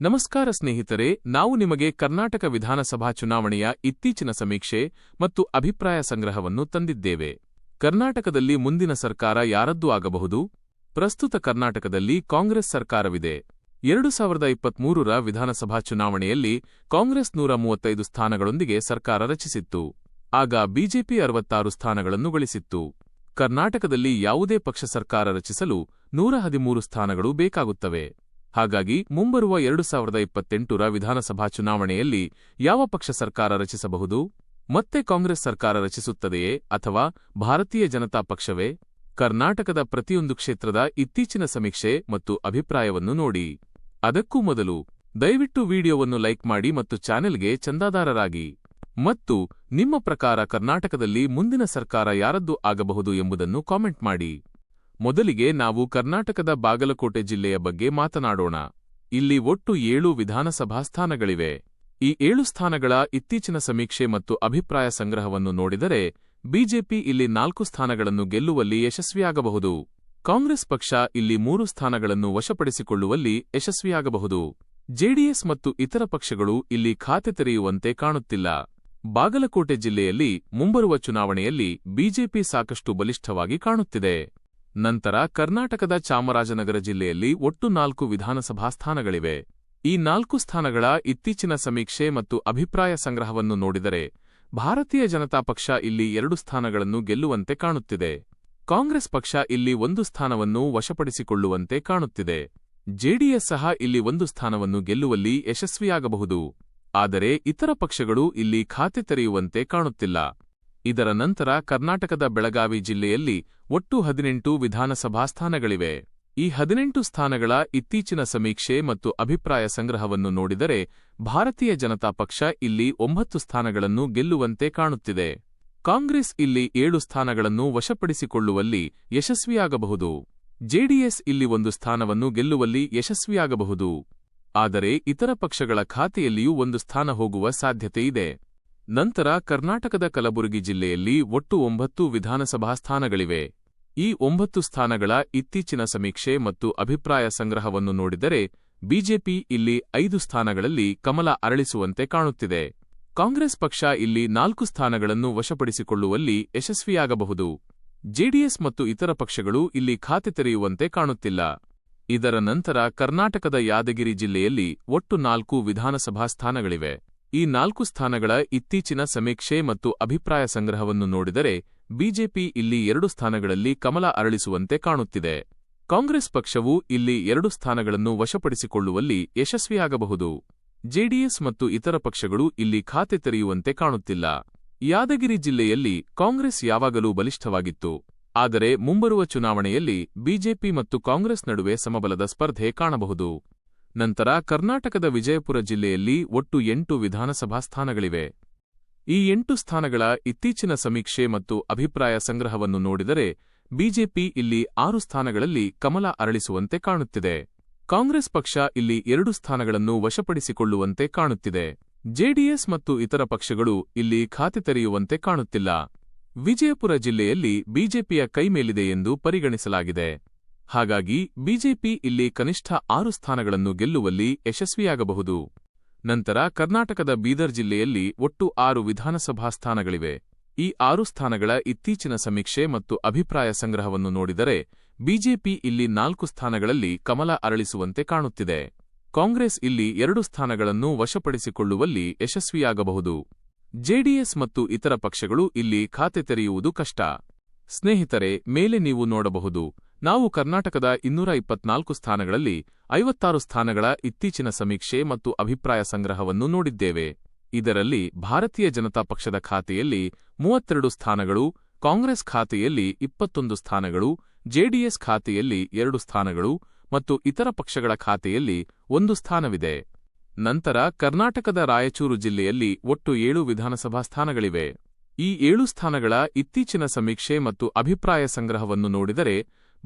ನಮಸ್ಕಾರ ಸ್ನೇಹಿತರೆ, ನಾವು ನಿಮಗೆ ಕರ್ನಾಟಕ ವಿಧಾನಸಭಾ ಚುನಾವಣೆಯ ಇತ್ತೀಚಿನ ಸಮೀಕ್ಷೆ ಮತ್ತು ಅಭಿಪ್ರಾಯ ಸಂಗ್ರಹವನ್ನು ತಂದಿದ್ದೇವೆ. ಕರ್ನಾಟಕದಲ್ಲಿ ಮುಂದಿನ ಸರ್ಕಾರ ಯಾರದ್ದು ಆಗಬಹುದು? ಪ್ರಸ್ತುತ ಕರ್ನಾಟಕದಲ್ಲಿ ಕಾಂಗ್ರೆಸ್ ಸರ್ಕಾರವಿದೆ. ಎರಡು ಸಾವಿರದ ಇಪ್ಪತ್ಮೂರರ ವಿಧಾನಸಭಾ ಚುನಾವಣೆಯಲ್ಲಿ ಕಾಂಗ್ರೆಸ್ ನೂರ ಮೂವತ್ತೈದು ಸ್ಥಾನಗಳೊಂದಿಗೆ ಸರ್ಕಾರ ರಚಿಸಿತ್ತು. ಆಗ ಬಿಜೆಪಿ ಅರವತ್ತಾರು ಸ್ಥಾನಗಳನ್ನು ಗಳಿಸಿತ್ತು. ಕರ್ನಾಟಕದಲ್ಲಿ ಯಾವುದೇ ಪಕ್ಷ ಸರ್ಕಾರ ರಚಿಸಲು ನೂರ ಹದಿಮೂರು ಸ್ಥಾನಗಳು ಬೇಕಾಗುತ್ತವೆ. ಹಾಗಾಗಿ ಮುಂಬರುವ ಎರಡು ಸಾವಿರದ ಇಪ್ಪತ್ತೆಂಟರ ವಿಧಾನಸಭಾ ಚುನಾವಣೆಯಲ್ಲಿ ಯಾವ ಪಕ್ಷ ಸರ್ಕಾರ ರಚಿಸಬಹುದು? ಮತ್ತೆ ಕಾಂಗ್ರೆಸ್ ಸರ್ಕಾರ ರಚಿಸುತ್ತದೆಯೇ ಅಥವಾ ಭಾರತೀಯ ಜನತಾ ಪಕ್ಷವೇ? ಕರ್ನಾಟಕದ ಪ್ರತಿಯೊಂದು ಕ್ಷೇತ್ರದ ಇತ್ತೀಚಿನ ಸಮೀಕ್ಷೆ ಮತ್ತು ಅಭಿಪ್ರಾಯವನ್ನು ನೋಡಿ. ಅದಕ್ಕೂ ಮೊದಲು ದಯವಿಟ್ಟು ವಿಡಿಯೋವನ್ನು ಲೈಕ್ ಮಾಡಿ ಮತ್ತು ಚಾನೆಲ್ಗೆ ಚಂದಾದಾರರಾಗಿ. ಮತ್ತು ನಿಮ್ಮ ಪ್ರಕಾರ ಕರ್ನಾಟಕದಲ್ಲಿ ಮುಂದಿನ ಸರ್ಕಾರ ಯಾರದ್ದು ಆಗಬಹುದು ಎಂಬುದನ್ನು ಕಾಮೆಂಟ್ ಮಾಡಿ. ಮೊದಲಿಗೆ ನಾವು ಕರ್ನಾಟಕದ ಬಾಗಲಕೋಟೆ ಜಿಲ್ಲೆಯ ಬಗ್ಗೆ ಮಾತನಾಡೋಣ. ಇಲ್ಲಿ ಒಟ್ಟು ಏಳು ವಿಧಾನಸಭಾ ಸ್ಥಾನಗಳಿವೆ. ಈ ಏಳು ಸ್ಥಾನಗಳ ಇತ್ತೀಚಿನ ಸಮೀಕ್ಷೆ ಮತ್ತು ಅಭಿಪ್ರಾಯ ಸಂಗ್ರಹವನ್ನು ನೋಡಿದರೆ, ಬಿಜೆಪಿ ಇಲ್ಲಿ ನಾಲ್ಕು ಸ್ಥಾನಗಳನ್ನು ಗೆಲ್ಲುವಲ್ಲಿ ಯಶಸ್ವಿಯಾಗಬಹುದು. ಕಾಂಗ್ರೆಸ್ ಪಕ್ಷ ಇಲ್ಲಿ ಮೂರು ಸ್ಥಾನಗಳನ್ನು ವಶಪಡಿಸಿಕೊಳ್ಳುವಲ್ಲಿ ಯಶಸ್ವಿಯಾಗಬಹುದು. ಜೆಡಿಎಸ್ ಮತ್ತು ಇತರ ಪಕ್ಷಗಳು ಇಲ್ಲಿ ಖಾತೆ ತೆರೆಯುವಂತೆ ಕಾಣುತ್ತಿಲ್ಲ. ಬಾಗಲಕೋಟೆ ಜಿಲ್ಲೆಯಲ್ಲಿ ಮುಂಬರುವ ಚುನಾವಣೆಯಲ್ಲಿ ಬಿಜೆಪಿ ಸಾಕಷ್ಟು ಬಲಿಷ್ಠವಾಗಿ ಕಾಣುತ್ತಿದೆ. ನಂತರ ಕರ್ನಾಟಕದ ಚಾಮರಾಜನಗರ ಜಿಲ್ಲೆಯಲ್ಲಿ ಒಟ್ಟು ನಾಲ್ಕು ವಿಧಾನಸಭಾ ಸ್ಥಾನಗಳಿವೆ. ಈ ನಾಲ್ಕು ಸ್ಥಾನಗಳ ಇತ್ತೀಚಿನ ಸಮೀಕ್ಷೆ ಮತ್ತು ಅಭಿಪ್ರಾಯ ಸಂಗ್ರಹವನ್ನು ನೋಡಿದರೆ ಭಾರತೀಯ ಜನತಾ ಪಕ್ಷ ಇಲ್ಲಿ ಎರಡು ಸ್ಥಾನಗಳನ್ನು ಗೆಲ್ಲುವಂತೆ ಕಾಣುತ್ತಿದೆ. ಕಾಂಗ್ರೆಸ್ ಪಕ್ಷ ಇಲ್ಲಿ ಒಂದು ಸ್ಥಾನವನ್ನು ವಶಪಡಿಸಿಕೊಳ್ಳುವಂತೆ ಕಾಣುತ್ತಿದೆ. ಜೆಡಿಎಸ್ ಸಹ ಇಲ್ಲಿ ಒಂದು ಸ್ಥಾನವನ್ನು ಗೆಲ್ಲುವಲ್ಲಿ ಯಶಸ್ವಿಯಾಗಬಹುದು. ಆದರೆ ಇತರ ಪಕ್ಷಗಳು ಇಲ್ಲಿ ಖಾತೆ ತೆರೆಯುವಂತೆ ಕಾಣುತ್ತಿಲ್ಲ. ಇದರ ನಂತರ ಕರ್ನಾಟಕದ ಬೆಳಗಾವಿ ಜಿಲ್ಲೆಯಲ್ಲಿ ಒಟ್ಟು ಹದಿನೆಂಟು ವಿಧಾನಸಭಾ ಸ್ಥಾನಗಳಿವೆ. ಈ ಹದಿನೆಂಟು ಸ್ಥಾನಗಳ ಇತ್ತೀಚಿನ ಸಮೀಕ್ಷೆ ಮತ್ತು ಅಭಿಪ್ರಾಯ ಸಂಗ್ರಹವನ್ನು ನೋಡಿದರೆ ಭಾರತೀಯ ಜನತಾ ಪಕ್ಷ ಇಲ್ಲಿ ಒಂಬತ್ತು ಸ್ಥಾನಗಳನ್ನು ಗೆಲ್ಲುವಂತೆ ಕಾಣುತ್ತಿದೆ. ಕಾಂಗ್ರೆಸ್ ಇಲ್ಲಿ ಏಳು ಸ್ಥಾನಗಳನ್ನು ವಶಪಡಿಸಿಕೊಳ್ಳುವಲ್ಲಿ ಯಶಸ್ವಿಯಾಗಬಹುದು. ಜೆಡಿಎಸ್ ಇಲ್ಲಿ ಒಂದು ಸ್ಥಾನವನ್ನು ಗೆಲ್ಲುವಲ್ಲಿ ಯಶಸ್ವಿಯಾಗಬಹುದು. ಆದರೆ ಇತರ ಪಕ್ಷಗಳ ಖಾತೆಯಲ್ಲಿಯೂ ಒಂದು ಸ್ಥಾನ ಹೋಗುವ ಸಾಧ್ಯತೆಯಿದೆ ನಂತರ ಕರ್ನಾಟಕದ ಕಲಬುರಗಿ ಜಿಲ್ಲೆಯಲ್ಲಿ ಒಟ್ಟು ಒಂಬತ್ತು ವಿಧಾನಸಭಾ ಸ್ಥಾನಗಳಿವೆ. ಈ ಒಂಬತ್ತು ಸ್ಥಾನಗಳ ಇತ್ತೀಚಿನ ಸಮೀಕ್ಷೆ ಮತ್ತು ಅಭಿಪ್ರಾಯ ಸಂಗ್ರಹವನ್ನು ನೋಡಿದರೆ, ಬಿಜೆಪಿ ಇಲ್ಲಿ ಐದು ಸ್ಥಾನಗಳಲ್ಲಿ ಕಮಲ ಅರಳಿಸುವಂತೆ ಕಾಣುತ್ತಿದೆ. ಕಾಂಗ್ರೆಸ್ ಪಕ್ಷ ಇಲ್ಲಿ ನಾಲ್ಕು ಸ್ಥಾನಗಳನ್ನು ವಶಪಡಿಸಿಕೊಳ್ಳುವಲ್ಲಿ ಯಶಸ್ವಿಯಾಗಬಹುದು. ಜೆಡಿಎಸ್ ಮತ್ತು ಇತರ ಪಕ್ಷಗಳು ಇಲ್ಲಿ ಖಾತೆ ತೆರೆಯುವಂತೆ ಕಾಣುತ್ತಿಲ್ಲ. ಇದರ ನಂತರ ಕರ್ನಾಟಕದ ಯಾದಗಿರಿ ಜಿಲ್ಲೆಯಲ್ಲಿ ಒಟ್ಟು ನಾಲ್ಕು ವಿಧಾನಸಭಾ ಸ್ಥಾನಗಳಿವೆ. ಈ ನಾಲ್ಕು ಸ್ಥಾನಗಳ ಇತ್ತೀಚಿನ ಸಮೀಕ್ಷೆ ಮತ್ತು ಅಭಿಪ್ರಾಯ ಸಂಗ್ರಹವನ್ನು ನೋಡಿದರೆ, ಬಿಜೆಪಿ ಇಲ್ಲಿ ಎರಡು ಸ್ಥಾನಗಳಲ್ಲಿ ಕಮಲ ಅರಳಿಸುವಂತೆ ಕಾಣುತ್ತಿದೆ. ಕಾಂಗ್ರೆಸ್ ಪಕ್ಷವು ಇಲ್ಲಿ ಎರಡು ಸ್ಥಾನಗಳನ್ನು ವಶಪಡಿಸಿಕೊಳ್ಳುವಲ್ಲಿ ಯಶಸ್ವಿಯಾಗಬಹುದು. ಜೆಡಿಎಸ್ ಮತ್ತು ಇತರ ಪಕ್ಷಗಳು ಇಲ್ಲಿ ಖಾತೆ ತೆರೆಯುವಂತೆ ಕಾಣುತ್ತಿಲ್ಲ. ಯಾದಗಿರಿ ಜಿಲ್ಲೆಯಲ್ಲಿ ಕಾಂಗ್ರೆಸ್ ಯಾವಾಗಲೂ ಬಲಿಷ್ಠವಾಗಿತ್ತು. ಆದರೆ ಮುಂಬರುವ ಚುನಾವಣೆಯಲ್ಲಿ ಬಿಜೆಪಿ ಮತ್ತು ಕಾಂಗ್ರೆಸ್ ನಡುವೆ ಸಮಬಲದ ಸ್ಪರ್ಧೆ ಕಾಣಬಹುದು. ನಂತರ ಕರ್ನಾಟಕದ ವಿಜಯಪುರ ಜಿಲ್ಲೆಯಲ್ಲಿ ಒಟ್ಟು ಎಂಟು ವಿಧಾನಸಭಾ ಸ್ಥಾನಗಳಿವೆ. ಈ ಎಂಟು ಸ್ಥಾನಗಳ ಇತ್ತೀಚಿನ ಸಮೀಕ್ಷೆ ಮತ್ತು ಅಭಿಪ್ರಾಯ ಸಂಗ್ರಹವನ್ನು ನೋಡಿದರೆ, ಬಿಜೆಪಿ ಇಲ್ಲಿ ಆರು ಸ್ಥಾನಗಳಲ್ಲಿ ಕಮಲ ಅರಳಿಸುವಂತೆ ಕಾಣುತ್ತಿದೆ. ಕಾಂಗ್ರೆಸ್ ಪಕ್ಷ ಇಲ್ಲಿ ಎರಡು ಸ್ಥಾನಗಳನ್ನು ವಶಪಡಿಸಿಕೊಳ್ಳುವಂತೆ ಕಾಣುತ್ತಿದೆ. ಜೆಡಿಎಸ್ ಮತ್ತು ಇತರ ಪಕ್ಷಗಳು ಇಲ್ಲಿ ಖಾತೆ ತೆರೆಯುವಂತೆ ಕಾಣುತ್ತಿಲ್ಲ. ವಿಜಯಪುರ ಜಿಲ್ಲೆಯಲ್ಲಿ ಬಿಜೆಪಿಯ ಕೈಮೇಲಿದೆ ಎಂದು ಪರಿಗಣಿಸಲಾಗಿದೆ. ಹಾಗಾಗಿ ಬಿಜೆಪಿ ಇಲ್ಲಿ ಕನಿಷ್ಠ ಆರು ಸ್ಥಾನಗಳನ್ನು ಗೆಲ್ಲುವಲ್ಲಿ ಯಶಸ್ವಿಯಾಗಬಹುದು. ನಂತರ ಕರ್ನಾಟಕದ ಬೀದರ್ ಜಿಲ್ಲೆಯಲ್ಲಿ ಒಟ್ಟು ಆರು ವಿಧಾನಸಭಾ ಸ್ಥಾನಗಳಿವೆ. ಈ ಆರು ಸ್ಥಾನಗಳ ಇತ್ತೀಚಿನ ಸಮೀಕ್ಷೆ ಮತ್ತು ಅಭಿಪ್ರಾಯ ಸಂಗ್ರಹವನ್ನು ನೋಡಿದರೆ, ಬಿಜೆಪಿ ಇಲ್ಲಿ ನಾಲ್ಕು ಸ್ಥಾನಗಳಲ್ಲಿ ಕಮಲ ಅರಳಿಸುವಂತೆ ಕಾಣುತ್ತಿದೆ. ಕಾಂಗ್ರೆಸ್ ಇಲ್ಲಿ ಎರಡು ಸ್ಥಾನಗಳನ್ನು ವಶಪಡಿಸಿಕೊಳ್ಳುವಲ್ಲಿ ಯಶಸ್ವಿಯಾಗಬಹುದು. ಜೆಡಿಎಸ್ ಮತ್ತು ಇತರ ಪಕ್ಷಗಳು ಇಲ್ಲಿ ಖಾತೆ ತೆರೆಯುವುದು ಕಷ್ಟ. ಸ್ನೇಹಿತರೆ, ಮೇಲೆ ನೀವು ನೋಡಬಹುದು. ನಾವು ಕರ್ನಾಟಕದ ಇನ್ನೂರ ಇಪ್ಪತ್ನಾಲ್ಕು ಸ್ಥಾನಗಳಲ್ಲಿ ಐವತ್ತಾರು ಸ್ಥಾನಗಳ ಇತ್ತೀಚಿನ ಸಮೀಕ್ಷೆ ಮತ್ತು ಅಭಿಪ್ರಾಯ ಸಂಗ್ರಹವನ್ನು ನೋಡಿದ್ದೇವೆ. ಇದರಲ್ಲಿ ಭಾರತೀಯ ಜನತಾ ಪಕ್ಷದ ಖಾತೆಯಲ್ಲಿ ಮೂವತ್ತೆರಡು ಸ್ಥಾನಗಳು, ಕಾಂಗ್ರೆಸ್ ಖಾತೆಯಲ್ಲಿ ಇಪ್ಪತ್ತೊಂದು ಸ್ಥಾನಗಳು, ಜೆಡಿಎಸ್ ಖಾತೆಯಲ್ಲಿ ಎರಡು ಸ್ಥಾನಗಳು ಮತ್ತು ಇತರ ಪಕ್ಷಗಳ ಖಾತೆಯಲ್ಲಿ ಒಂದು ಸ್ಥಾನವಿದೆ. ನಂತರ ಕರ್ನಾಟಕದ ರಾಯಚೂರು ಜಿಲ್ಲೆಯಲ್ಲಿ ಒಟ್ಟು ಏಳು ವಿಧಾನಸಭಾ ಸ್ಥಾನಗಳಿವೆ. ಈ ಏಳು ಸ್ಥಾನಗಳ ಇತ್ತೀಚಿನ ಸಮೀಕ್ಷೆ ಮತ್ತು ಅಭಿಪ್ರಾಯ ಸಂಗ್ರಹವನ್ನು ನೋಡಿದರೆ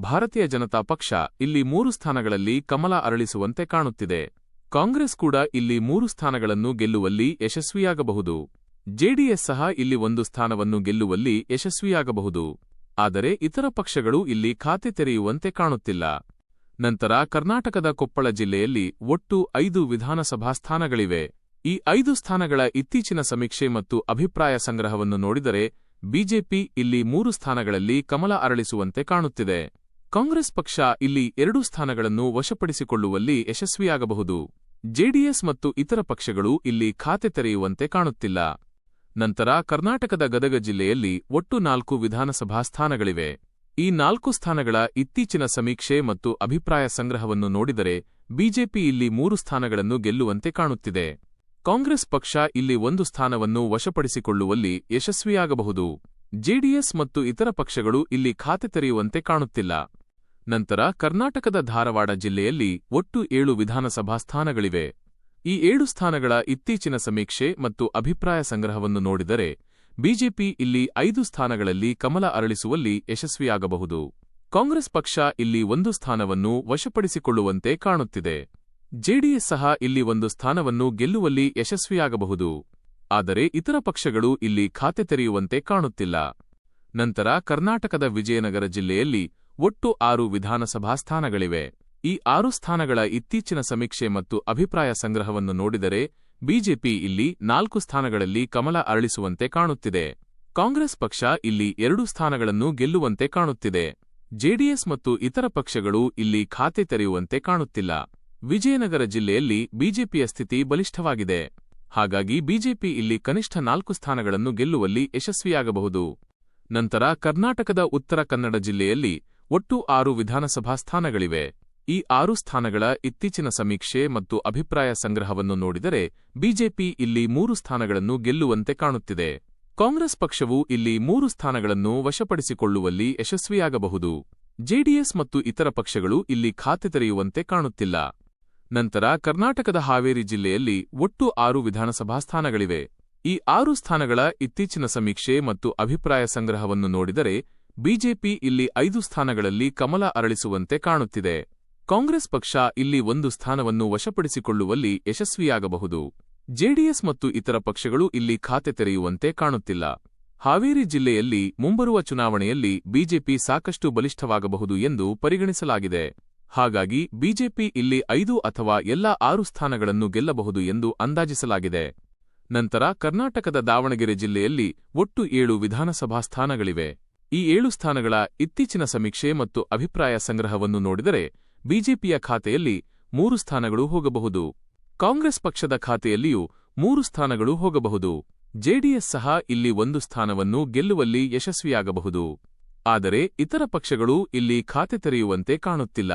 ಭಾರತೀಯ ಜನತಾ ಪಕ್ಷ ಇಲ್ಲಿ ಮೂರು ಸ್ಥಾನಗಳಲ್ಲಿ ಕಮಲ ಅರಳಿಸುವಂತೆ ಕಾಣುತ್ತಿದೆ. ಕಾಂಗ್ರೆಸ್ ಕೂಡ ಇಲ್ಲಿ ಮೂರು ಸ್ಥಾನಗಳನ್ನು ಗೆಲ್ಲುವಲ್ಲಿ ಯಶಸ್ವಿಯಾಗಬಹುದು. ಜೆಡಿಎಸ್ ಸಹ ಇಲ್ಲಿ ಒಂದು ಸ್ಥಾನವನ್ನು ಗೆಲ್ಲುವಲ್ಲಿ ಯಶಸ್ವಿಯಾಗಬಹುದು. ಆದರೆ ಇತರ ಪಕ್ಷಗಳು ಇಲ್ಲಿ ಖಾತೆ ತೆರೆಯುವಂತೆ ಕಾಣುತ್ತಿಲ್ಲ. ನಂತರ ಕರ್ನಾಟಕದ ಕೊಪ್ಪಳ ಜಿಲ್ಲೆಯಲ್ಲಿ ಒಟ್ಟು ಐದು ವಿಧಾನಸಭಾ ಸ್ಥಾನಗಳಿವೆ. ಈ ಐದು ಸ್ಥಾನಗಳ ಇತ್ತೀಚಿನ ಸಮೀಕ್ಷೆ ಮತ್ತು ಅಭಿಪ್ರಾಯ ಸಂಗ್ರಹವನ್ನು ನೋಡಿದರೆ ಬಿಜೆಪಿ ಇಲ್ಲಿ ಮೂರು ಸ್ಥಾನಗಳಲ್ಲಿ ಕಮಲ ಅರಳಿಸುವಂತೆ ಕಾಣುತ್ತಿದೆ. ಕಾಂಗ್ರೆಸ್ ಪಕ್ಷ ಇಲ್ಲಿ ಎರಡು ಸ್ಥಾನಗಳನ್ನು ವಶಪಡಿಸಿಕೊಳ್ಳುವಲ್ಲಿ ಯಶಸ್ವಿಯಾಗಬಹುದು. ಜೆಡಿಎಸ್ ಮತ್ತು ಇತರ ಪಕ್ಷಗಳು ಇಲ್ಲಿ ಖಾತೆ ತೆರೆಯುವಂತೆ ಕಾಣುತ್ತಿಲ್ಲ. ನಂತರ ಕರ್ನಾಟಕದ ಗದಗ ಜಿಲ್ಲೆಯಲ್ಲಿ ಒಟ್ಟು ನಾಲ್ಕು ವಿಧಾನಸಭಾ ಸ್ಥಾನಗಳಿವೆ. ಈ ನಾಲ್ಕು ಸ್ಥಾನಗಳ ಇತ್ತೀಚಿನ ಸಮೀಕ್ಷೆ ಮತ್ತು ಅಭಿಪ್ರಾಯ ಸಂಗ್ರಹವನ್ನು ನೋಡಿದರೆ ಬಿಜೆಪಿ ಇಲ್ಲಿ ಮೂರು ಸ್ಥಾನಗಳನ್ನು ಗೆಲ್ಲುವಂತೆ ಕಾಣುತ್ತಿದೆ. ಕಾಂಗ್ರೆಸ್ ಪಕ್ಷ ಇಲ್ಲಿ ಒಂದು ಸ್ಥಾನವನ್ನು ವಶಪಡಿಸಿಕೊಳ್ಳುವಲ್ಲಿ ಯಶಸ್ವಿಯಾಗಬಹುದು. ಜೆಡಿಎಸ್ ಮತ್ತು ಇತರ ಪಕ್ಷಗಳು ಇಲ್ಲಿ ಖಾತೆ ತೆರೆಯುವಂತೆ ಕಾಣುತ್ತಿಲ್ಲ. ನಂತರ ಕರ್ನಾಟಕದ ಧಾರವಾಡ ಜಿಲ್ಲೆಯಲ್ಲಿ ಒಟ್ಟು ಏಳು ವಿಧಾನಸಭಾ ಸ್ಥಾನಗಳಿವೆ. ಈ ಏಳು ಸ್ಥಾನಗಳ ಇತ್ತೀಚಿನ ಸಮೀಕ್ಷೆ ಮತ್ತು ಅಭಿಪ್ರಾಯ ಸಂಗ್ರಹವನ್ನು ನೋಡಿದರೆ, ಬಿಜೆಪಿ ಇಲ್ಲಿ ಐದು ಸ್ಥಾನಗಳಲ್ಲಿ ಕಮಲ ಅರಳಿಸುವಲ್ಲಿ ಯಶಸ್ವಿಯಾಗಬಹುದು. ಕಾಂಗ್ರೆಸ್ ಪಕ್ಷ ಇಲ್ಲಿ ಒಂದು ಸ್ಥಾನವನ್ನು ವಶಪಡಿಸಿಕೊಳ್ಳುವಂತೆ ಕಾಣುತ್ತಿದೆ. ಜೆಡಿಎಸ್ ಸಹ ಇಲ್ಲಿ ಒಂದು ಸ್ಥಾನವನ್ನು ಗೆಲ್ಲುವಲ್ಲಿ ಯಶಸ್ವಿಯಾಗಬಹುದು. ಆದರೆ ಇತರ ಪಕ್ಷಗಳು ಇಲ್ಲಿ ಖಾತೆ ತೆರೆಯುವಂತೆ ಕಾಣುತ್ತಿಲ್ಲ. ನಂತರ ಕರ್ನಾಟಕದ ವಿಜಯನಗರ ಜಿಲ್ಲೆಯಲ್ಲಿ ಒಟ್ಟು ಆರು ವಿಧಾನಸಭಾ ಸ್ಥಾನಗಳಿವೆ. ಈ ಆರು ಸ್ಥಾನಗಳ ಇತ್ತೀಚಿನ ಸಮೀಕ್ಷೆ ಮತ್ತು ಅಭಿಪ್ರಾಯ ಸಂಗ್ರಹವನ್ನು ನೋಡಿದರೆ, ಬಿಜೆಪಿ ಇಲ್ಲಿ ನಾಲ್ಕು ಸ್ಥಾನಗಳಲ್ಲಿ ಕಮಲ ಅರಳಿಸುವಂತೆ ಕಾಣುತ್ತಿದೆ. ಕಾಂಗ್ರೆಸ್ ಪಕ್ಷ ಇಲ್ಲಿ ಎರಡು ಸ್ಥಾನಗಳನ್ನು ಗೆಲ್ಲುವಂತೆ ಕಾಣುತ್ತಿದೆ. ಜೆಡಿಎಸ್ ಮತ್ತು ಇತರ ಪಕ್ಷಗಳು ಇಲ್ಲಿ ಖಾತೆ ತೆರೆಯುವಂತೆ ಕಾಣುತ್ತಿಲ್ಲ. ವಿಜಯನಗರ ಜಿಲ್ಲೆಯಲ್ಲಿ ಬಿಜೆಪಿಯ ಸ್ಥಿತಿ ಬಲಿಷ್ಠವಾಗಿದೆ. ಹಾಗಾಗಿ ಬಿಜೆಪಿ ಇಲ್ಲಿ ಕನಿಷ್ಠ ನಾಲ್ಕು ಸ್ಥಾನಗಳನ್ನು ಗೆಲ್ಲುವಲ್ಲಿ ಯಶಸ್ವಿಯಾಗಬಹುದು. ನಂತರ ಕರ್ನಾಟಕದ ಉತ್ತರ ಕನ್ನಡ ಜಿಲ್ಲೆಯಲ್ಲಿ ಒಟ್ಟು ಆರು ವಿಧಾನಸಭಾ ಸ್ಥಾನಗಳಿವೆ. ಈ ಆರು ಸ್ಥಾನಗಳ ಇತ್ತೀಚಿನ ಸಮೀಕ್ಷೆ ಮತ್ತು ಅಭಿಪ್ರಾಯ ಸಂಗ್ರಹವನ್ನು ನೋಡಿದರೆ ಬಿಜೆಪಿ ಇಲ್ಲಿ ಮೂರು ಸ್ಥಾನಗಳನ್ನು ಗೆಲ್ಲುವಂತೆ ಕಾಣುತ್ತಿದೆ. ಕಾಂಗ್ರೆಸ್ ಪಕ್ಷವು ಇಲ್ಲಿ ಮೂರು ಸ್ಥಾನಗಳನ್ನು ವಶಪಡಿಸಿಕೊಳ್ಳುವಲ್ಲಿ ಯಶಸ್ವಿಯಾಗಬಹುದು. ಜೆಡಿಎಸ್ ಮತ್ತು ಇತರ ಪಕ್ಷಗಳು ಇಲ್ಲಿ ಖಾತೆ ತೆರೆಯುವಂತೆ ಕಾಣುತ್ತಿಲ್ಲ. ನಂತರ ಕರ್ನಾಟಕದ ಹಾವೇರಿ ಜಿಲ್ಲೆಯಲ್ಲಿ ಒಟ್ಟು ಆರು ವಿಧಾನಸಭಾ ಸ್ಥಾನಗಳಿವೆ. ಈ ಆರು ಸ್ಥಾನಗಳ ಇತ್ತೀಚಿನ ಸಮೀಕ್ಷೆ ಮತ್ತು ಅಭಿಪ್ರಾಯ ಸಂಗ್ರಹವನ್ನು ನೋಡಿದರೆ ಬಿಜೆಪಿ ಇಲ್ಲಿ ಐದು ಸ್ಥಾನಗಳಲ್ಲಿ ಕಮಲ ಅರಳಿಸುವಂತೆ ಕಾಣುತ್ತಿದೆ. ಕಾಂಗ್ರೆಸ್ ಪಕ್ಷ ಇಲ್ಲಿ ಒಂದು ಸ್ಥಾನವನ್ನು ವಶಪಡಿಸಿಕೊಳ್ಳುವಲ್ಲಿ ಯಶಸ್ವಿಯಾಗಬಹುದು. ಜೆಡಿಎಸ್ ಮತ್ತು ಇತರ ಪಕ್ಷಗಳು ಇಲ್ಲಿ ಖಾತೆ ತೆರೆಯುವಂತೆ ಕಾಣುತ್ತಿಲ್ಲ. ಹಾವೇರಿ ಜಿಲ್ಲೆಯಲ್ಲಿ ಮುಂಬರುವ ಚುನಾವಣೆಯಲ್ಲಿ ಬಿಜೆಪಿ ಸಾಕಷ್ಟು ಬಲಿಷ್ಠವಾಗಬಹುದು ಎಂದು ಪರಿಗಣಿಸಲಾಗಿದೆ. ಹಾಗಾಗಿ ಬಿಜೆಪಿ ಇಲ್ಲಿ ಐದು ಅಥವಾ ಎಲ್ಲಾ ಆರು ಸ್ಥಾನಗಳನ್ನು ಗೆಲ್ಲಬಹುದು ಎಂದು ಅಂದಾಜಿಸಲಾಗಿದೆ. ನಂತರ ಕರ್ನಾಟಕದ ದಾವಣಗೆರೆ ಜಿಲ್ಲೆಯಲ್ಲಿ ಒಟ್ಟು ಏಳು ವಿಧಾನಸಭಾ ಸ್ಥಾನಗಳಿವೆ. ಈ ಏಳು ಸ್ಥಾನಗಳ ಇತ್ತೀಚಿನ ಸಮೀಕ್ಷೆ ಮತ್ತು ಅಭಿಪ್ರಾಯ ಸಂಗ್ರಹವನ್ನು ನೋಡಿದರೆ ಬಿಜೆಪಿಯ ಖಾತೆಯಲ್ಲಿ ಮೂರು ಸ್ಥಾನಗಳು ಹೋಗಬಹುದು. ಕಾಂಗ್ರೆಸ್ ಪಕ್ಷದ ಖಾತೆಯಲ್ಲಿಯೂ ಮೂರು ಸ್ಥಾನಗಳು ಹೋಗಬಹುದು. ಜೆಡಿಎಸ್ ಸಹ ಇಲ್ಲಿ ಒಂದು ಸ್ಥಾನವನ್ನು ಗೆಲ್ಲುವಲ್ಲಿ ಯಶಸ್ವಿಯಾಗಬಹುದು. ಆದರೆ ಇತರ ಪಕ್ಷಗಳು ಇಲ್ಲಿ ಖಾತೆ ತೆರೆಯುವಂತೆ ಕಾಣುತ್ತಿಲ್ಲ.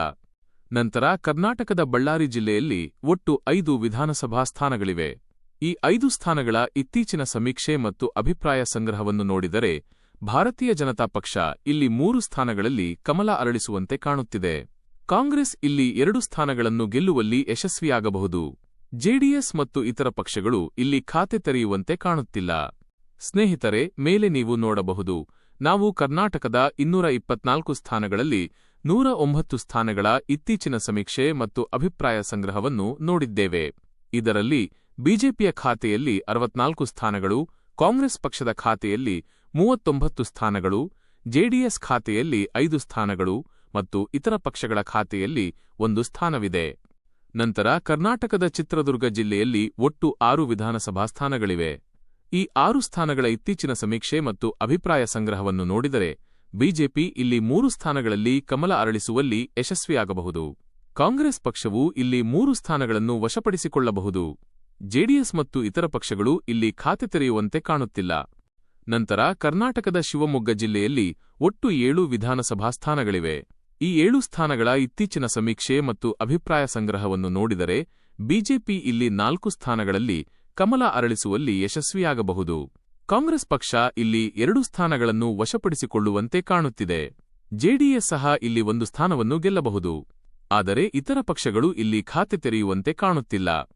ನಂತರ ಕರ್ನಾಟಕದ ಬಳ್ಳಾರಿ ಜಿಲ್ಲೆಯಲ್ಲಿ ಒಟ್ಟು ಐದು ವಿಧಾನಸಭಾ ಸ್ಥಾನಗಳಿವೆ. ಈ ಐದು ಸ್ಥಾನಗಳ ಇತ್ತೀಚಿನ ಸಮೀಕ್ಷೆ ಮತ್ತು ಅಭಿಪ್ರಾಯ ಸಂಗ್ರಹವನ್ನು ನೋಡಿದರೆ ಭಾರತೀಯ ಜನತಾ ಪಕ್ಷ ಇಲ್ಲಿ ಮೂರು ಸ್ಥಾನಗಳಲ್ಲಿ ಕಮಲ ಅರಳಿಸುವಂತೆ ಕಾಣುತ್ತಿದೆ. ಕಾಂಗ್ರೆಸ್ ಇಲ್ಲಿ ಎರಡು ಸ್ಥಾನಗಳನ್ನು ಗೆಲ್ಲುವಲ್ಲಿ ಯಶಸ್ವಿಯಾಗಬಹುದು. ಜೆಡಿಎಸ್ ಮತ್ತು ಇತರ ಪಕ್ಷಗಳು ಇಲ್ಲಿ ಖಾತೆ ತೆರೆಯುವಂತೆ ಕಾಣುತ್ತಿಲ್ಲ. ಸ್ನೇಹಿತರೆ, ಮೇಲೆ ನೀವು ನೋಡಬಹುದು. ನಾವು ಕರ್ನಾಟಕದ ಇನ್ನೂರ ಇಪ್ಪತ್ನಾಲ್ಕು ಸ್ಥಾನಗಳಲ್ಲಿ ನೂರ ಒಂಬತ್ತು ಸ್ಥಾನಗಳ ಇತ್ತೀಚಿನ ಸಮೀಕ್ಷೆ ಮತ್ತು ಅಭಿಪ್ರಾಯ ಸಂಗ್ರಹವನ್ನು ನೋಡಿದ್ದೇವೆ. ಇದರಲ್ಲಿ ಬಿಜೆಪಿಯ ಖಾತೆಯಲ್ಲಿ ಅರವತ್ನಾಲ್ಕು ಸ್ಥಾನಗಳು ಕಾಂಗ್ರೆಸ್ ಪಕ್ಷದ ಖಾತೆಯಲ್ಲಿ ಮೂವತ್ತೊಂಬತ್ತು ಸ್ಥಾನಗಳು, ಜೆಡಿಎಸ್ ಖಾತೆಯಲ್ಲಿ ಐದು ಸ್ಥಾನಗಳು ಮತ್ತು ಇತರ ಪಕ್ಷಗಳ ಖಾತೆಯಲ್ಲಿ ಒಂದು ಸ್ಥಾನವಿದೆ. ನಂತರ ಕರ್ನಾಟಕದ ಚಿತ್ರದುರ್ಗ ಜಿಲ್ಲೆಯಲ್ಲಿ ಒಟ್ಟು ಆರು ವಿಧಾನಸಭಾ ಸ್ಥಾನಗಳಿವೆ. ಈ ಆರು ಸ್ಥಾನಗಳ ಇತ್ತೀಚಿನ ಸಮೀಕ್ಷೆ ಮತ್ತು ಅಭಿಪ್ರಾಯ ಸಂಗ್ರಹವನ್ನು ನೋಡಿದರೆ ಬಿಜೆಪಿ ಇಲ್ಲಿ ಮೂರು ಸ್ಥಾನಗಳಲ್ಲಿ ಕಮಲ ಅರಳಿಸುವಲ್ಲಿ ಯಶಸ್ವಿಯಾಗಬಹುದು. ಕಾಂಗ್ರೆಸ್ ಪಕ್ಷವು ಇಲ್ಲಿ ಮೂರು ಸ್ಥಾನಗಳನ್ನು ವಶಪಡಿಸಿಕೊಳ್ಳಬಹುದು. ಜೆಡಿಎಸ್ ಮತ್ತು ಇತರ ಪಕ್ಷಗಳು ಇಲ್ಲಿ ಖಾತೆ ತೆರೆಯುವಂತೆ ಕಾಣುತ್ತಿಲ್ಲ. ನಂತರ ಕರ್ನಾಟಕದ ಶಿವಮೊಗ್ಗ ಜಿಲ್ಲೆಯಲ್ಲಿ ಒಟ್ಟು ಏಳು ವಿಧಾನಸಭಾ ಸ್ಥಾನಗಳಿವೆ. ಈ ಏಳು ಸ್ಥಾನಗಳ ಇತ್ತೀಚಿನ ಸಮೀಕ್ಷೆ ಮತ್ತು ಅಭಿಪ್ರಾಯ ಸಂಗ್ರಹವನ್ನು ನೋಡಿದರೆ ಬಿಜೆಪಿ ಇಲ್ಲಿ ನಾಲ್ಕು ಸ್ಥಾನಗಳಲ್ಲಿ ಕಮಲ ಅರಳಿಸುವಲ್ಲಿ ಯಶಸ್ವಿಯಾಗಬಹುದು. ಕಾಂಗ್ರೆಸ್ ಪಕ್ಷ ಇಲ್ಲಿ ಎರಡು ಸ್ಥಾನಗಳನ್ನು ವಶಪಡಿಸಿಕೊಳ್ಳುವಂತೆ ಕಾಣುತ್ತಿದೆ. ಜೆಡಿಎಸ್ ಸಹ ಇಲ್ಲಿ ಒಂದು ಸ್ಥಾನವನ್ನು ಗೆಲ್ಲಬಹುದು. ಆದರೆ ಇತರ ಪಕ್ಷಗಳು ಇಲ್ಲಿ ಖಾತೆ ತೆರೆಯುವಂತೆ ಕಾಣುತ್ತಿಲ್ಲ.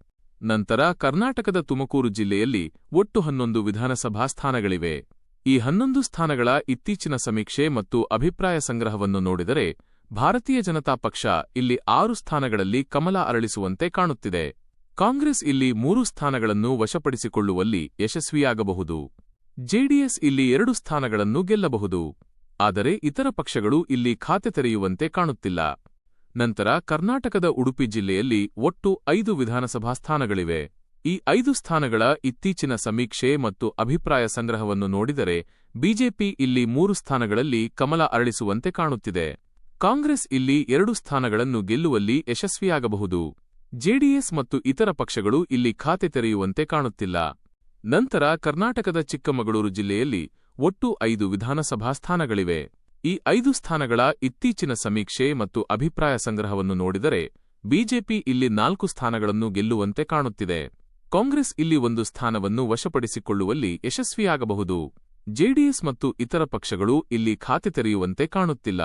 ನಂತರ ಕರ್ನಾಟಕದ ತುಮಕೂರು ಜಿಲ್ಲೆಯಲ್ಲಿ ಒಟ್ಟು ಹನ್ನೊಂದು ವಿಧಾನಸಭಾ ಸ್ಥಾನಗಳಿವೆ. ಈ ಹನ್ನೊಂದು ಸ್ಥಾನಗಳ ಇತ್ತೀಚಿನ ಸಮೀಕ್ಷೆ ಮತ್ತು ಅಭಿಪ್ರಾಯ ಸಂಗ್ರಹವನ್ನು ನೋಡಿದರೆ ಭಾರತೀಯ ಜನತಾ ಪಕ್ಷ ಇಲ್ಲಿ ಆರು ಸ್ಥಾನಗಳಲ್ಲಿ ಕಮಲ ಅರಳಿಸುವಂತೆ ಕಾಣುತ್ತಿದೆ. ಕಾಂಗ್ರೆಸ್ ಇಲ್ಲಿ ಮೂರು ಸ್ಥಾನಗಳನ್ನು ವಶಪಡಿಸಿಕೊಳ್ಳುವಲ್ಲಿ ಯಶಸ್ವಿಯಾಗಬಹುದು. ಜೆಡಿಎಸ್ ಇಲ್ಲಿ ಎರಡು ಸ್ಥಾನಗಳನ್ನು ಗೆಲ್ಲಬಹುದು. ಆದರೆ ಇತರ ಪಕ್ಷಗಳು ಇಲ್ಲಿ ಖಾತೆ ತೆರೆಯುವಂತೆ ಕಾಣುತ್ತಿಲ್ಲ. ನಂತರ ಕರ್ನಾಟಕದ ಉಡುಪಿ ಜಿಲ್ಲೆಯಲ್ಲಿ ಒಟ್ಟು ಐದು ವಿಧಾನಸಭಾ ಸ್ಥಾನಗಳಿವೆ. ಈ ಐದು ಸ್ಥಾನಗಳ ಇತ್ತೀಚಿನ ಸಮೀಕ್ಷೆ ಮತ್ತು ಅಭಿಪ್ರಾಯ ಸಂಗ್ರಹವನ್ನು ನೋಡಿದರೆ ಬಿಜೆಪಿ ಇಲ್ಲಿ ಮೂರು ಸ್ಥಾನಗಳಲ್ಲಿ ಕಮಲ ಅರಳಿಸುವಂತೆ ಕಾಣುತ್ತಿದೆ. ಕಾಂಗ್ರೆಸ್ ಇಲ್ಲಿ ಎರಡು ಸ್ಥಾನಗಳನ್ನು ಗೆಲ್ಲುವಲ್ಲಿ ಯಶಸ್ವಿಯಾಗಬಹುದು. ಜೆಡಿಎಸ್ ಮತ್ತು ಇತರ ಪಕ್ಷಗಳು ಇಲ್ಲಿ ಖಾತೆ ತೆರೆಯುವಂತೆ ಕಾಣುತ್ತಿಲ್ಲ. ನಂತರ ಕರ್ನಾಟಕದ ಚಿಕ್ಕಮಗಳೂರು ಜಿಲ್ಲೆಯಲ್ಲಿ ಒಟ್ಟು ಐದು ವಿಧಾನಸಭಾ ಸ್ಥಾನಗಳಿವೆ. ಈ ಐದು ಸ್ಥಾನಗಳ ಇತ್ತೀಚಿನ ಸಮೀಕ್ಷೆ ಮತ್ತು ಅಭಿಪ್ರಾಯ ಸಂಗ್ರಹವನ್ನು ನೋಡಿದರೆ, ಬಿಜೆಪಿ ಇಲ್ಲಿ ನಾಲ್ಕು ಸ್ಥಾನಗಳನ್ನು ಗೆಲ್ಲುವಂತೆ ಕಾಣುತ್ತಿದೆ. ಕಾಂಗ್ರೆಸ್ ಇಲ್ಲಿ ಒಂದು ಸ್ಥಾನವನ್ನು ವಶಪಡಿಸಿಕೊಳ್ಳುವಲ್ಲಿ ಯಶಸ್ವಿಯಾಗಬಹುದು. ಜೆಡಿಎಸ್ ಮತ್ತು ಇತರ ಪಕ್ಷಗಳು ಇಲ್ಲಿ ಖಾತೆ ತೆರೆಯುವಂತೆ ಕಾಣುತ್ತಿಲ್ಲ.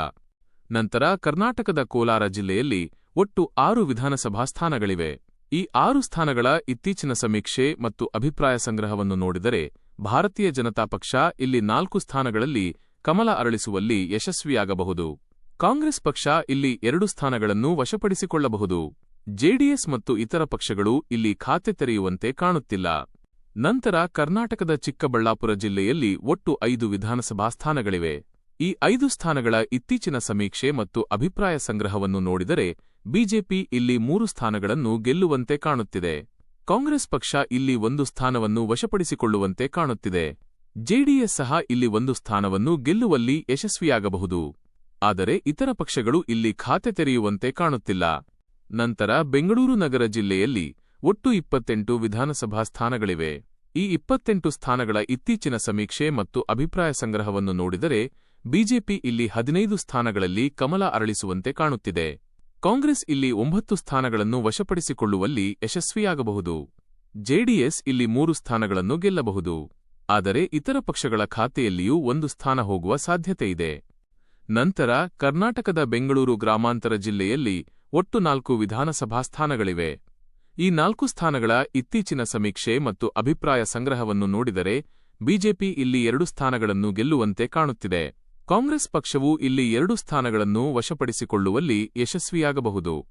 ನಂತರ ಕರ್ನಾಟಕದ ಕೋಲಾರ ಜಿಲ್ಲೆಯಲ್ಲಿ ಒಟ್ಟು ಆರು ವಿಧಾನಸಭಾ ಸ್ಥಾನಗಳಿವೆ. ಈ ಆರು ಸ್ಥಾನಗಳ ಇತ್ತೀಚಿನ ಸಮೀಕ್ಷೆ ಮತ್ತು ಅಭಿಪ್ರಾಯ ಸಂಗ್ರಹವನ್ನು ನೋಡಿದರೆ, ಭಾರತೀಯ ಜನತಾ ಪಕ್ಷ ಇಲ್ಲಿ ನಾಲ್ಕು ಸ್ಥಾನಗಳಲ್ಲಿ ಕಮಲ ಅರಳಿಸುವಲ್ಲಿ ಯಶಸ್ವಿಯಾಗಬಹುದು. ಕಾಂಗ್ರೆಸ್ ಪಕ್ಷ ಇಲ್ಲಿ ಎರಡು ಸ್ಥಾನಗಳನ್ನು ವಶಪಡಿಸಿಕೊಳ್ಳಬಹುದು. ಜೆಡಿಎಸ್ ಮತ್ತು ಇತರ ಪಕ್ಷಗಳು ಇಲ್ಲಿ ಖಾತೆ ತೆರೆಯುವಂತೆ ಕಾಣುತ್ತಿಲ್ಲ. ನಂತರ ಕರ್ನಾಟಕದ ಚಿಕ್ಕಬಳ್ಳಾಪುರ ಜಿಲ್ಲೆಯಲ್ಲಿ ಒಟ್ಟು ಐದು ವಿಧಾನಸಭಾ ಸ್ಥಾನಗಳಿವೆ. ಈ ಐದು ಸ್ಥಾನಗಳ ಇತ್ತೀಚಿನ ಸಮೀಕ್ಷೆ ಮತ್ತು ಅಭಿಪ್ರಾಯ ಸಂಗ್ರಹವನ್ನು ನೋಡಿದರೆ ಬಿಜೆಪಿ ಇಲ್ಲಿ ಮೂರು ಸ್ಥಾನಗಳನ್ನು ಗೆಲ್ಲುವಂತೆ ಕಾಣುತ್ತಿದೆ. ಕಾಂಗ್ರೆಸ್ ಪಕ್ಷ ಇಲ್ಲಿ ಒಂದು ಸ್ಥಾನವನ್ನು ವಶಪಡಿಸಿಕೊಳ್ಳುವಂತೆ ಕಾಣುತ್ತಿದೆ. ಜೆಡಿಎಸ್ ಸಹ ಇಲ್ಲಿ ಒಂದು ಸ್ಥಾನವನ್ನು ಗೆಲ್ಲುವಲ್ಲಿ ಯಶಸ್ವಿಯಾಗಬಹುದು. ಆದರೆ ಇತರ ಪಕ್ಷಗಳು ಇಲ್ಲಿ ಖಾತೆ ತೆರೆಯುವಂತೆ ಕಾಣುತ್ತಿಲ್ಲ. ನಂತರ ಬೆಂಗಳೂರು ನಗರ ಜಿಲ್ಲೆಯಲ್ಲಿ ಒಟ್ಟು ಇಪ್ಪತ್ತೆಂಟು ವಿಧಾನಸಭಾ ಸ್ಥಾನಗಳಿವೆ. ಈ ಇಪ್ಪತ್ತೆಂಟು ಸ್ಥಾನಗಳ ಇತ್ತೀಚಿನ ಸಮೀಕ್ಷೆ ಮತ್ತು ಅಭಿಪ್ರಾಯ ಸಂಗ್ರಹವನ್ನು ನೋಡಿದರೆ ಬಿಜೆಪಿ ಇಲ್ಲಿ ಹದಿನೈದು ಸ್ಥಾನಗಳಲ್ಲಿ ಕಮಲ ಅರಳಿಸುವಂತೆ ಕಾಣುತ್ತಿದೆ. ಕಾಂಗ್ರೆಸ್ ಇಲ್ಲಿ ಒಂಬತ್ತು ಸ್ಥಾನಗಳನ್ನು ವಶಪಡಿಸಿಕೊಳ್ಳುವಲ್ಲಿ ಯಶಸ್ವಿಯಾಗಬಹುದು. ಜೆಡಿಎಸ್ ಇಲ್ಲಿ ಮೂರು ಸ್ಥಾನಗಳನ್ನು ಗೆಲ್ಲಬಹುದು. ಆದರೆ ಇತರ ಪಕ್ಷಗಳ ಖಾತೆಯಲ್ಲಿಯೂ ಒಂದು ಸ್ಥಾನ ಹೋಗುವ ಸಾಧ್ಯತೆಯಿದೆ. ನಂತರ ಕರ್ನಾಟಕದ ಬೆಂಗಳೂರು ಗ್ರಾಮಾಂತರ ಜಿಲ್ಲೆಯಲ್ಲಿ ಒಟ್ಟು ನಾಲ್ಕು ವಿಧಾನಸಭಾ ಸ್ಥಾನಗಳಿವೆ. ಈ ನಾಲ್ಕು ಸ್ಥಾನಗಳ ಇತ್ತೀಚಿನ ಸಮೀಕ್ಷೆ ಮತ್ತು ಅಭಿಪ್ರಾಯ ಸಂಗ್ರಹವನ್ನು ನೋಡಿದರೆ ಬಿಜೆಪಿ ಇಲ್ಲಿ ಎರಡು ಸ್ಥಾನಗಳನ್ನು ಗೆಲ್ಲುವಂತೆ ಕಾಣುತ್ತಿದೆ. ಕಾಂಗ್ರೆಸ್ ಪಕ್ಷವು ಇಲ್ಲಿ ಎರಡು ಸ್ಥಾನಗಳನ್ನು ವಶಪಡಿಸಿಕೊಳ್ಳುವಲ್ಲಿ ಯಶಸ್ವಿಯಾಗಬಹುದು.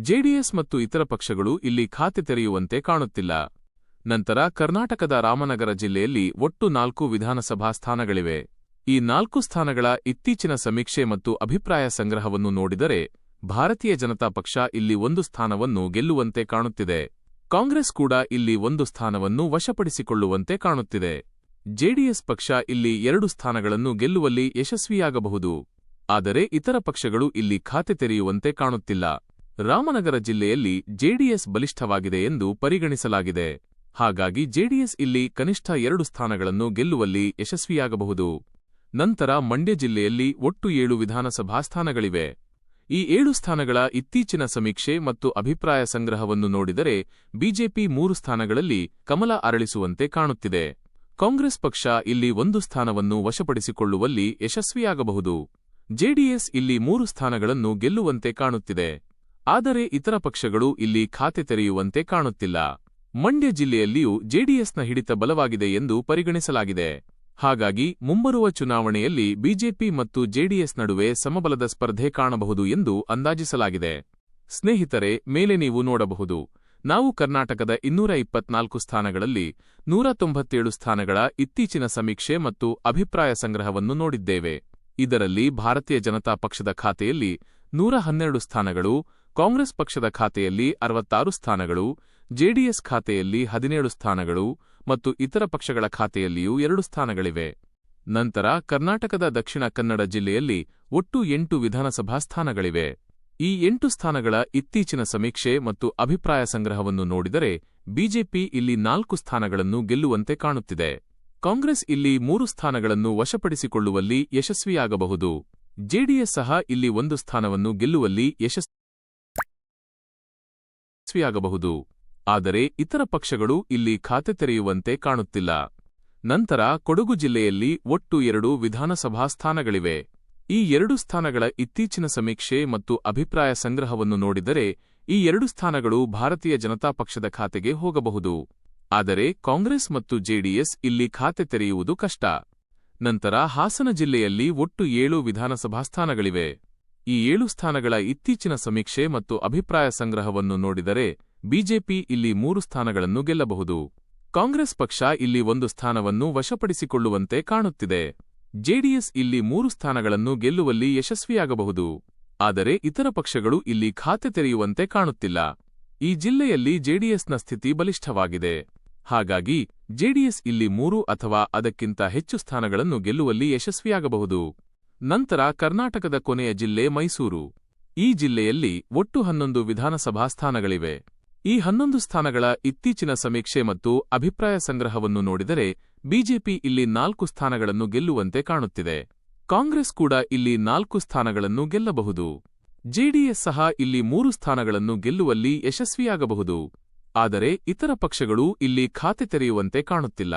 ಜೆಡಿಎಸ್ ಮತ್ತು ಇತರ ಪಕ್ಷಗಳು ಇಲ್ಲಿ ಖಾತೆ ತೆರೆಯುವಂತೆ ಕಾಣುತ್ತಿಲ್ಲ. ನಂತರ ಕರ್ನಾಟಕದ ರಾಮನಗರ ಜಿಲ್ಲೆಯಲ್ಲಿ ಒಟ್ಟು ನಾಲ್ಕು ವಿಧಾನಸಭಾ ಸ್ಥಾನಗಳಿವೆ. ಈ ನಾಲ್ಕು ಸ್ಥಾನಗಳ ಇತ್ತೀಚಿನ ಸಮೀಕ್ಷೆ ಮತ್ತು ಅಭಿಪ್ರಾಯ ಸಂಗ್ರಹವನ್ನು ನೋಡಿದರೆ ಭಾರತೀಯ ಜನತಾ ಪಕ್ಷ ಇಲ್ಲಿ ಒಂದು ಸ್ಥಾನವನ್ನು ಗೆಲ್ಲುವಂತೆ ಕಾಣುತ್ತಿದೆ. ಕಾಂಗ್ರೆಸ್ ಕೂಡ ಇಲ್ಲಿ ಒಂದು ಸ್ಥಾನವನ್ನು ವಶಪಡಿಸಿಕೊಳ್ಳುವಂತೆ ಕಾಣುತ್ತಿದೆ. ಜೆಡಿಎಸ್ ಪಕ್ಷ ಇಲ್ಲಿ ಎರಡು ಸ್ಥಾನಗಳನ್ನು ಗೆಲ್ಲುವಲ್ಲಿ ಯಶಸ್ವಿಯಾಗಬಹುದು. ಆದರೆ ಇತರ ಪಕ್ಷಗಳು ಇಲ್ಲಿ ಖಾತೆ ತೆರೆಯುವಂತೆ ಕಾಣುತ್ತಿಲ್ಲ. ರಾಮನಗರ ಜಿಲ್ಲೆಯಲ್ಲಿ ಜೆಡಿಎಸ್ ಬಲಿಷ್ಠವಾಗಿದೆ ಎಂದು ಪರಿಗಣಿಸಲಾಗಿದೆ. ಹಾಗಾಗಿ ಜೆಡಿಎಸ್ ಇಲ್ಲಿ ಕನಿಷ್ಠ ಎರಡು ಸ್ಥಾನಗಳನ್ನು ಗೆಲ್ಲುವಲ್ಲಿ ಯಶಸ್ವಿಯಾಗಬಹುದು. ನಂತರ ಮಂಡ್ಯ ಜಿಲ್ಲೆಯಲ್ಲಿ ಒಟ್ಟು ಏಳು ವಿಧಾನಸಭಾ ಸ್ಥಾನಗಳಿವೆ. ಈ ಏಳು ಸ್ಥಾನಗಳ ಇತ್ತೀಚಿನ ಸಮೀಕ್ಷೆ ಮತ್ತು ಅಭಿಪ್ರಾಯ ಸಂಗ್ರಹವನ್ನು ನೋಡಿದರೆ ಬಿಜೆಪಿ ಮೂರು ಸ್ಥಾನಗಳಲ್ಲಿ ಕಮಲ ಅರಳಿಸುವಂತೆ ಕಾಣುತ್ತಿದೆ. ಕಾಂಗ್ರೆಸ್ ಪಕ್ಷ ಇಲ್ಲಿ ಒಂದು ಸ್ಥಾನವನ್ನು ವಶಪಡಿಸಿಕೊಳ್ಳುವಲ್ಲಿ ಯಶಸ್ವಿಯಾಗಬಹುದು. ಜೆಡಿಎಸ್ ಇಲ್ಲಿ ಮೂರು ಸ್ಥಾನಗಳನ್ನು ಗೆಲ್ಲುವಂತೆ ಕಾಣುತ್ತಿದೆ. ಆದರೆ ಇತರ ಪಕ್ಷಗಳು ಇಲ್ಲಿ ಖಾತೆ ತೆರೆಯುವಂತೆ ಕಾಣುತ್ತಿಲ್ಲ. ಮಂಡ್ಯ ಜಿಲ್ಲೆಯಲ್ಲಿಯೂ ಜೆಡಿಎಸ್ನ ಹಿಡಿತ ಬಲವಾಗಿದೆ ಎಂದು ಪರಿಗಣಿಸಲಾಗಿದೆ. ಹಾಗಾಗಿ ಮುಂಬರುವ ಚುನಾವಣೆಯಲ್ಲಿ ಬಿಜೆಪಿ ಮತ್ತು ಜೆಡಿಎಸ್ ನಡುವೆ ಸಮಬಲದ ಸ್ಪರ್ಧೆ ಕಾಣಬಹುದು ಎಂದು ಅಂದಾಜಿಸಲಾಗಿದೆ. ಸ್ನೇಹಿತರೆ, ಮೇಲೆ ನೀವು ನೋಡಬಹುದು. ನಾವು ಕರ್ನಾಟಕದ ಇನ್ನೂರ ಇಪ್ಪತ್ನಾಲ್ಕು ಸ್ಥಾನಗಳಲ್ಲಿ ನೂರ ತೊಂಬತ್ತೇಳು ಸ್ಥಾನಗಳ ಇತ್ತೀಚಿನ ಸಮೀಕ್ಷೆ ಮತ್ತು ಅಭಿಪ್ರಾಯ ಸಂಗ್ರಹವನ್ನು ನೋಡಿದ್ದೇವೆ. ಇದರಲ್ಲಿ ಭಾರತೀಯ ಜನತಾ ಪಕ್ಷದ ಖಾತೆಯಲ್ಲಿ ನೂರ ಹನ್ನೆರಡು ಸ್ಥಾನಗಳು, ಕಾಂಗ್ರೆಸ್ ಪಕ್ಷದ ಖಾತೆಯಲ್ಲಿ ಅರವತ್ತಾರು ಸ್ಥಾನಗಳು ಜೆಡಿಎಸ್ ಖಾತೆಯಲ್ಲಿ ಹದಿನೇಳು ಸ್ಥಾನಗಳು ಮತ್ತು ಇತರ ಪಕ್ಷಗಳ ಖಾತೆಯಲ್ಲಿಯೂ ಎರಡು ಸ್ಥಾನಗಳಿವೆ. ನಂತರ ಕರ್ನಾಟಕದ ದಕ್ಷಿಣ ಕನ್ನಡ ಜಿಲ್ಲೆಯಲ್ಲಿ ಒಟ್ಟು ಎಂಟು ವಿಧಾನಸಭಾ ಸ್ಥಾನಗಳಿವೆ. ಈ ಎಂಟು ಸ್ಥಾನಗಳ ಇತ್ತೀಚಿನ ಸಮೀಕ್ಷೆ ಮತ್ತು ಅಭಿಪ್ರಾಯ ಸಂಗ್ರಹವನ್ನು ನೋಡಿದರೆ ಬಿಜೆಪಿ ಇಲ್ಲಿ ನಾಲ್ಕು ಸ್ಥಾನಗಳನ್ನು ಗೆಲ್ಲುವಂತೆ ಕಾಣುತ್ತಿದೆ. ಕಾಂಗ್ರೆಸ್ ಇಲ್ಲಿ ಮೂರು ಸ್ಥಾನಗಳನ್ನು ವಶಪಡಿಸಿಕೊಳ್ಳುವಲ್ಲಿ ಯಶಸ್ವಿಯಾಗಬಹುದು. ಜೆಡಿಎಸ್ ಸಹ ಇಲ್ಲಿ ಒಂದು ಸ್ಥಾನವನ್ನು ಗೆಲ್ಲುವಲ್ಲಿ ಯಶಸ್ವಿಯಾಗಬಹುದು. ಆದರೆ ಇತರ ಪಕ್ಷಗಳು ಇಲ್ಲಿ ಖಾತೆ ತೆರೆಯುವಂತೆ ಕಾಣುತ್ತಿಲ್ಲ. ನಂತರ ಕೊಡಗು ಜಿಲ್ಲೆಯಲ್ಲಿ ಒಟ್ಟು ಎರಡು ವಿಧಾನಸಭಾ ಸ್ಥಾನಗಳಿವೆ. ಈ ಎರಡು ಸ್ಥಾನಗಳ ಇತ್ತೀಚಿನ ಸಮೀಕ್ಷೆ ಮತ್ತು ಅಭಿಪ್ರಾಯ ಸಂಗ್ರಹವನ್ನು ನೋಡಿದರೆ ಈ ಎರಡು ಸ್ಥಾನಗಳು ಭಾರತೀಯ ಜನತಾ ಪಕ್ಷದ ಖಾತೆಗೆ ಹೋಗಬಹುದು. ಆದರೆ ಕಾಂಗ್ರೆಸ್ ಮತ್ತು ಜೆಡಿಎಸ್ ಇಲ್ಲಿ ಖಾತೆ ತೆರೆಯುವುದು ಕಷ್ಟ. ನಂತರ ಹಾಸನ ಜಿಲ್ಲೆಯಲ್ಲಿ ಒಟ್ಟು ಏಳು ವಿಧಾನಸಭಾ ಸ್ಥಾನಗಳಿವೆ. ಈ ಏಳು ಸ್ಥಾನಗಳ ಇತ್ತೀಚಿನ ಸಮೀಕ್ಷೆ ಮತ್ತು ಅಭಿಪ್ರಾಯ ಸಂಗ್ರಹವನ್ನು ನೋಡಿದರೆ ಬಿಜೆಪಿ ಇಲ್ಲಿ ಮೂರು ಸ್ಥಾನಗಳನ್ನು ಗೆಲ್ಲಬಹುದು. ಕಾಂಗ್ರೆಸ್ ಪಕ್ಷ ಇಲ್ಲಿ ಒಂದು ಸ್ಥಾನವನ್ನು ವಶಪಡಿಸಿಕೊಳ್ಳುವಂತೆ ಕಾಣುತ್ತಿದೆ. ಜೆಡಿಎಸ್ ಇಲ್ಲಿ ಮೂರು ಸ್ಥಾನಗಳನ್ನು ಗೆಲ್ಲುವಲ್ಲಿ ಯಶಸ್ವಿಯಾಗಬಹುದು. ಆದರೆ ಇತರ ಪಕ್ಷಗಳು ಇಲ್ಲಿ ಖಾತೆ ತೆರೆಯುವಂತೆ ಕಾಣುತ್ತಿಲ್ಲ. ಈ ಜಿಲ್ಲೆಯಲ್ಲಿ ಜೆಡಿಎಸ್ನ ಸ್ಥಿತಿ ಬಲಿಷ್ಠವಾಗಿದೆ. ಹಾಗಾಗಿ ಜೆಡಿಎಸ್ ಇಲ್ಲಿ ಮೂರು ಅಥವಾ ಅದಕ್ಕಿಂತ ಹೆಚ್ಚು ಸ್ಥಾನಗಳನ್ನು ಗೆಲ್ಲುವಲ್ಲಿ ಯಶಸ್ವಿಯಾಗಬಹುದು. ನಂತರ ಕರ್ನಾಟಕದ ಕೊನೆಯ ಜಿಲ್ಲೆ ಮೈಸೂರು. ಈ ಜಿಲ್ಲೆಯಲ್ಲಿ ಒಟ್ಟು ಹನ್ನೊಂದು ವಿಧಾನಸಭಾ ಸ್ಥಾನಗಳಿವೆ. ಈ ಹನ್ನೊಂದು ಸ್ಥಾನಗಳ ಇತ್ತೀಚಿನ ಸಮೀಕ್ಷೆ ಮತ್ತು ಅಭಿಪ್ರಾಯ ಸಂಗ್ರಹವನ್ನು ನೋಡಿದರೆ, ಬಿಜೆಪಿ ಇಲ್ಲಿ ನಾಲ್ಕು ಸ್ಥಾನಗಳನ್ನು ಗೆಲ್ಲುವಂತೆ ಕಾಣುತ್ತಿದೆ. ಕಾಂಗ್ರೆಸ್ ಕೂಡ ಇಲ್ಲಿ ನಾಲ್ಕು ಸ್ಥಾನಗಳನ್ನು ಗೆಲ್ಲಬಹುದು. ಜೆಡಿಎಸ್ ಸಹ ಇಲ್ಲಿ ಮೂರು ಸ್ಥಾನಗಳನ್ನು ಗೆಲ್ಲುವಲ್ಲಿ ಯಶಸ್ವಿಯಾಗಬಹುದು. ಆದರೆ ಇತರ ಪಕ್ಷಗಳು ಇಲ್ಲಿ ಖಾತೆ ತೆರೆಯುವಂತೆ ಕಾಣುತ್ತಿಲ್ಲ.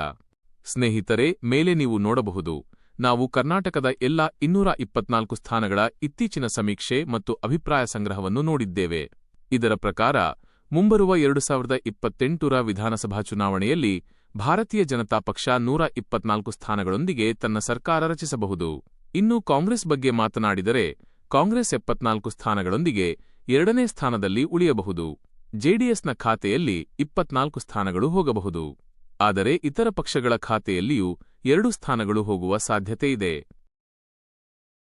ಸ್ನೇಹಿತರೆ, ಮೇಲೆ ನೀವು ನೋಡಬಹುದು. ನಾವು ಕರ್ನಾಟಕದ ಎಲ್ಲ ಇನ್ನೂರ ಇಪ್ಪತ್ನಾಲ್ಕು ಸ್ಥಾನಗಳ ಇತ್ತೀಚಿನ ಸಮೀಕ್ಷೆ ಮತ್ತು ಅಭಿಪ್ರಾಯ ಸಂಗ್ರಹವನ್ನು ನೋಡಿದ್ದೇವೆ. ಇದರ ಪ್ರಕಾರ ಮುಂಬರುವ ಎರಡು ಸಾವಿರದ ಇಪ್ಪತ್ತೆಂಟರ ವಿಧಾನಸಭಾ ಚುನಾವಣೆಯಲ್ಲಿ ಭಾರತೀಯ ಜನತಾ ಪಕ್ಷ ನೂರ ಇಪ್ಪತ್ನಾಲ್ಕು ಸ್ಥಾನಗಳೊಂದಿಗೆ ತನ್ನ ಸರ್ಕಾರ ರಚಿಸಬಹುದು. ಇನ್ನು ಕಾಂಗ್ರೆಸ್ ಬಗ್ಗೆ ಮಾತನಾಡಿದರೆ ಕಾಂಗ್ರೆಸ್ ಎಪ್ಪತ್ನಾಲ್ಕು ಸ್ಥಾನಗಳೊಂದಿಗೆ ಎರಡನೇ ಸ್ಥಾನದಲ್ಲಿ ಉಳಿಯಬಹುದು. ಜೆಡಿಎಸ್ನ ಖಾತೆಯಲ್ಲಿ ಇಪ್ಪತ್ನಾಲ್ಕು ಸ್ಥಾನಗಳು ಹೋಗಬಹುದು. ಆದರೆ ಇತರ ಪಕ್ಷಗಳ ಖಾತೆಯಲ್ಲಿಯೂ ಎರಡು ಸ್ಥಾನಗಳು ಹೋಗುವ ಸಾಧ್ಯತೆಯಿದೆ